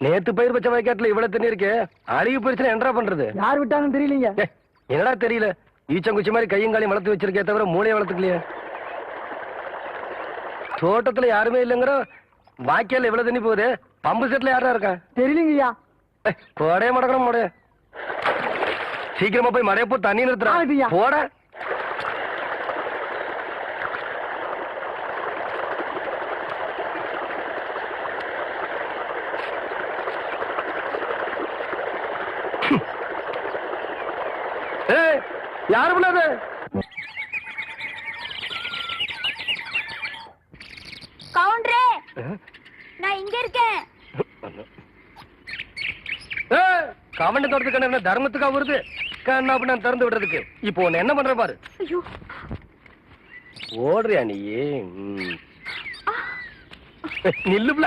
நேத்து பயிர் வச்ச வயக்காட்டுல இவ்வளவு தண்ணி இருக்கே அழுகி போயிருச்சுன்னா என்னடா பண்றது? யார் விட்டாங்கன்னு தெரியலீங்க. என்னடா தெரியல? ஈச்சங்குச்சி மாதிரி கையும் காலையும் வளர்த்து வச்சிருக்கே தவிர மூளையை வளர்த்துக்கலையே. தோட்டத்துல யாருமே இல்லைங்கிற வாய்க்கால இவ்வளவு தண்ணி போகுது பம்பு செட்ல யாரா இருக்கா? தெரியலீங்கய்யா. போடே மடக்கணும் மோட சீக்கிரமா போய் மடைய போ தண்ணி ஆகுதுய்யா. நிறுத்துறா போட ஏய் யாரு பண்ணாது கவுண்டரே நான் இங்க இருக்கேன். கவண்ட தோட்டத்துக்கு என்ன தர்மத்துக்கா வருது? கண்ணா அப்படின்னு திறந்து விடுறதுக்கு. இப்போ உன்னை என்ன பண்ற பாரு? ஐயோ. ஓடுறியா நீ. நில்லுப்ல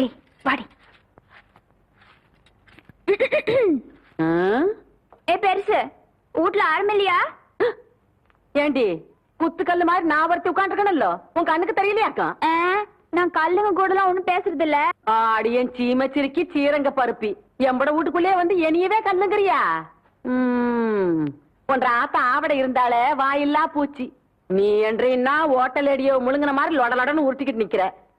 ஏய் வாடி. ஏ பெருசு வீட்ல ஆரம்பில்லையா ஏண்டி குத்துக்கல்லு மாதிரி நான் ஒருத்தி உட்காந்துருக்கணும்ல உன் கண்ணுக்கு தெரியலையாக்கா நான் கல்லுங்க கூடலாம் ஒண்ணும் பேசுறது இல்ல ஆடியன் சீமச்சிருக்கி சீரங்க பருப்பி. எம்பட வீட்டுக்குள்ளே வந்து என்னையவே கல்லுங்கிறியா? ம் உன்ற ஆத்தா ஆவட இருந்தாலே வாயில்லா பூச்சி. நீ என்றீன்னா ஓட்டல் அடியோ முழுங்கின மாதிரி லொட லொடன்னு உருட்டிக்கிட்டு நிக்கிற.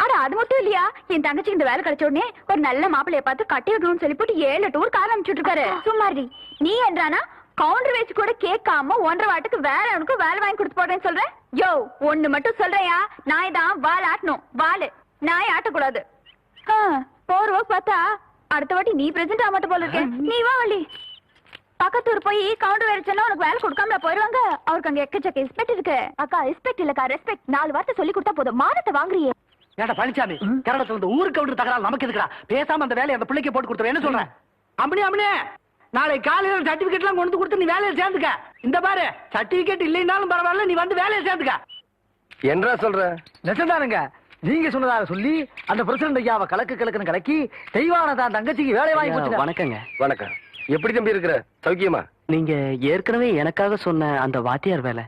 ஆ, அட அது மட்டும் இல்லையா? என் தங்கச்சிக்கு இந்த வேலை கிடைச்ச உடனே ஒரு நல்ல மாப்பிளைய பார்த்து கட்டி வைக்கணும்னு சொல்லி போட்டு ஏழு டூர் கால அனுப்பிச்சுட்டு இருக்காரு. சும்மாடி நீ என்றானா கவுண்டர் வச்சு கூட கேட்காம ஒன்றரை வாட்டுக்கு வேற அவனுக்கு வேலை வாங்கி கொடுத்து போடுறேன்னு சொல்றேன் யோ ஒண்ணு மட்டும் சொல்றேயா நாய் தான் வால் ஆட்டணும். வாலு. நாய் ஆட்டக்கூடாது. போக்கு பார்த்தா அடுத்த வாட்டி நீ பிரசன்ட் ஆக மாட்ட போல இருக்கேன் நீ வா வள்ளி. பக்கத்தூர் போய் கவுண்டர் சொன்னா உனக்கு வேலை கொடுக்காம போயிருவாங்க. அவருக்கு அங்க எக்கச்சக்க ரெஸ்பெக்ட் இருக்கு. அக்கா ரெஸ்பெக்ட் இல்லக்கா ரெஸ்பெக்ட் நாலு வார்த்தை சொல்லி கொடுத்தா போதும். மானத்தை வாங்குறியே. ஏடா பழனிசாமி கரடத்துல இருந்து ஊருக்கு கவுண்டர் தகராறு நமக்கு இருக்கிறா பேசாம அந்த வேலையை அந்த பிள்ளைக்கு போட்டு கொடுத்துரு என்ன சொல்றேன் அம்மனி அம்மனி நாளை காலையில சர்டிபிகேட் எல்லாம் கொண்டு வந்து கொடுத்து நீ வேலையை சேர்ந்துக்க. இந்த பாரு சர்டிபிகேட் இல்லைனாலும் பரவாயில்ல நீ வந்து வேலையை சேர்ந்துக்க. என்றா சொல்ற? நெசந்தானுங்க நீங்க சொன்னதாக சொல்லி அந்த பிரசிடண்ட் ஐயாவை கலக்கு கலக்குன்னு கலக்கி தெய்வான தான் தங்கச்சிக்கு வேலை வாங்கி கொடுத்துட்டேன். வணக்கங்க. வணக்கம். எப்படி தம்பி இருக்கிற? சௌக்கியமா? நீங்க ஏற்கனவே எனக்காக சொன்ன அந்த வாத்தியார் வேலை.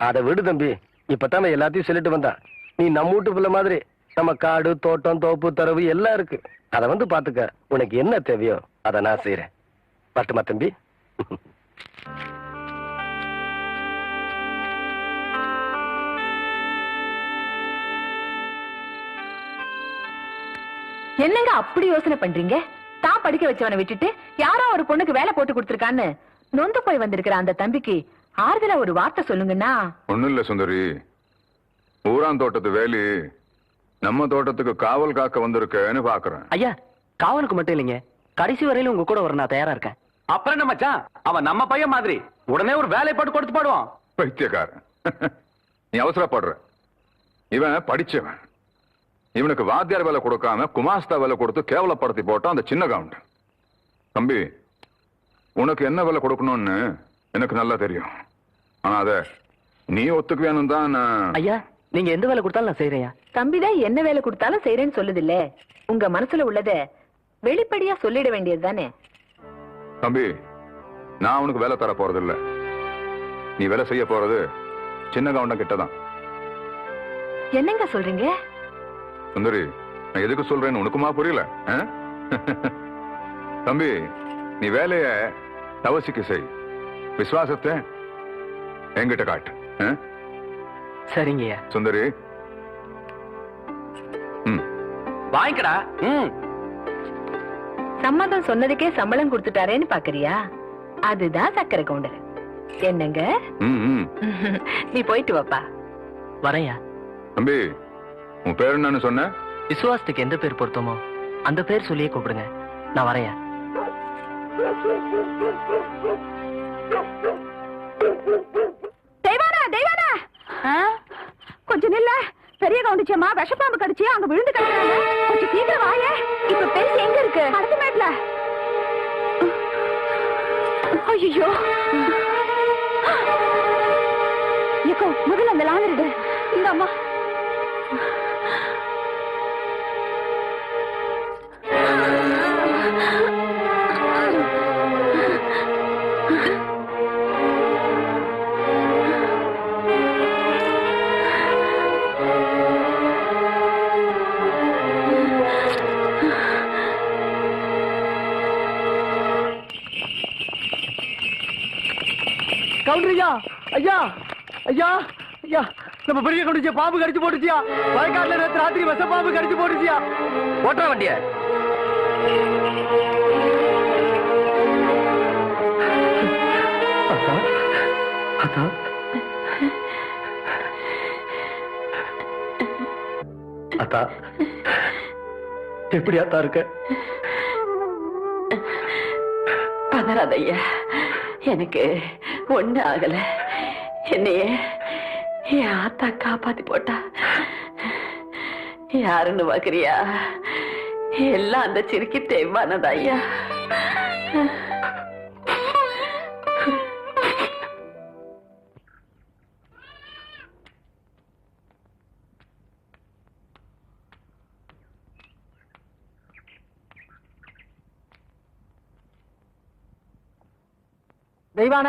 அத விடு தம்பி. இப்பதான் நான் எல்லாத்தையும் சொல்லிட்டு வந்தா நீ நம்ம வீட்டு பிள்ளை மாதிரி நம்ம காடு தோட்டம் தோப்பு தரவு எல்லாம் இருக்கு. அத வந்து பாத்துக்க உனக்கு என்ன தேவையோ அத நான் செய்யறேன் பட்டுமா தம்பி? என்னங்க அப்படி யோசனை பண்றீங்க? தான் படிக்க வச்சவனை விட்டுட்டு யாரோ ஒரு பொண்ணுக்கு வேலை போட்டு கொடுத்துருக்கான்னு நொந்து போய் வந்திருக்கிற அந்த தம்பிக்கு ஆறுதலா ஒரு வார்த்தை சொல்லுங்கன்னா? ஒண்ணும் இல்ல சுந்தரி. ஊரான் தோட்டத்து வேலி நம்ம தோட்டத்துக்கு காவல் காக்க வந்திருக்கேன்னு பாக்குறேன். ஐயா காவலுக்கு மட்டும் இல்லைங்க. கடைசி வரையில உங்க கூட வர நான் தயாரா இருக்கேன். அப்புறம் என்ன மச்சான்? அவன் நம்ம பையன் மாதிரி. உடனே ஒரு வேலை போட்டு கொடுத்து பாடுவான். பைத்தியக்காரன். நீ அவசரப்படுற. இவன் படிச்சவன். இவனுக்கு வாத்தியார் வேலை கொடுக்காம குமாஸ்தா வேலை கொடுத்து கேவலப்படுத்தி போட்டான் அந்த சின்ன கவுண்ட் தம்பி உனக்கு என்ன வேலை கொடுக்கணும்னு எனக்கு நல்லா தெரியும். ஆனா அத நீ ஒத்துக்குவேணும் தான் நான் ஐயா நீங்க எந்த வேலை கொடுத்தாலும் நான் செய்யறேன் தம்பிதான் என்ன வேலை கொடுத்தாலும் செய்யறேன்னு சொல்லுது உங்க மனசுல உள்ளத வெளிப்படையா சொல்லிட வேண்டியது தானே? தம்பி நான் உனக்கு வேலை தர போறது இல்ல நீ வேலை செய்ய போறது சின்ன கவுண்டம் கிட்டதான். என்னங்க சொல்றீங்க? சுந்தரி நான் எதுக்கு சொல்றேன்னு உனக்குமா புரியல ஆ? தம்பி நீ வேலைய தவசிக்கு செய். விசுவாசத்தை என்கிட்ட காட்டு ஆ? சரிங்க ஐயா. சுந்தரி. வாங்கிக்கடா. ம். சம்மதம் சொன்னதுக்கே சம்பளம் கொடுத்துட்டாரேன்னு பாக்குறியா? அதுதான் சக்கரை கவுண்டர். என்னங்க? நீ போயிட்டு வாப்பா. வரையா தம்பி உன் பேர் என்னன்னு சொன்ன? விசுவாசத்துக்கு எந்த பேர் பொருத்தமோ அந்த பேர் சொல்லியே கூப்பிடுங்க. நான் வரையா? கொஞ்சம் நில்ல. பெரிய கவுண்டிச்சம்மா விஷப்பாம்பு கடிச்சு அங்க விழுந்து கிடக்குறாங்க. கொஞ்சம் சீக்கிரம் வாயே. இப்ப பெருசு எங்க இருக்கு? அடுத்த மேட்ல. ஐயோ ஏக்கோ முதல்ல அந்த லாந்தரிடு இந்த அம்மா கவுண்டரியா? ஐயா ஐயா ஐயா நம்ம பெரிய கவுண்டரியா பாம்பு கடிச்சு போட்டுச்சியா? வயக்காட்டுல நேத்து ராத்திரி விஷ பாம்பு கடிச்சு போட்டுச்சியா? ஓட்டுற வண்டிய. அத்தா எப்படி அத்தா இருக்க? பதறாத ஐயா எனக்கு ஒண்ணு ஆகல என்னைய என் ஆத்தா காப்பாத்தி போட்டா. யாருன்னு பாக்குறியா? எல்லாம் அந்த சிறுக்கி தெய்வானதா ஐயா? தெய்வான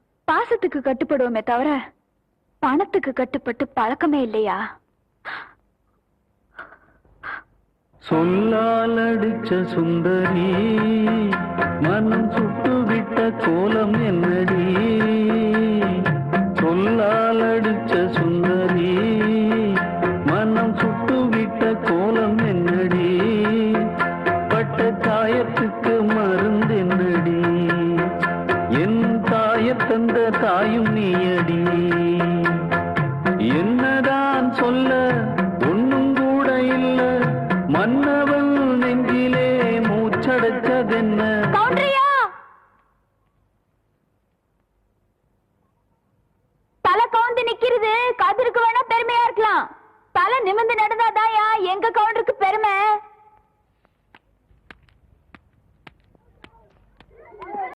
பாசத்துக்கு கட்டுப்படுவோமே தவிர பணத்துக்கு கட்டுப்பட்டு பழக்கமே இல்லையா? சொல்லால் அடிச்ச சுந்தரி மனம் சுட்டு விட்ட கோலம் என்னடி? சொல்லால் அடிச்ச சுந்தரி என்னதான் சொல்ல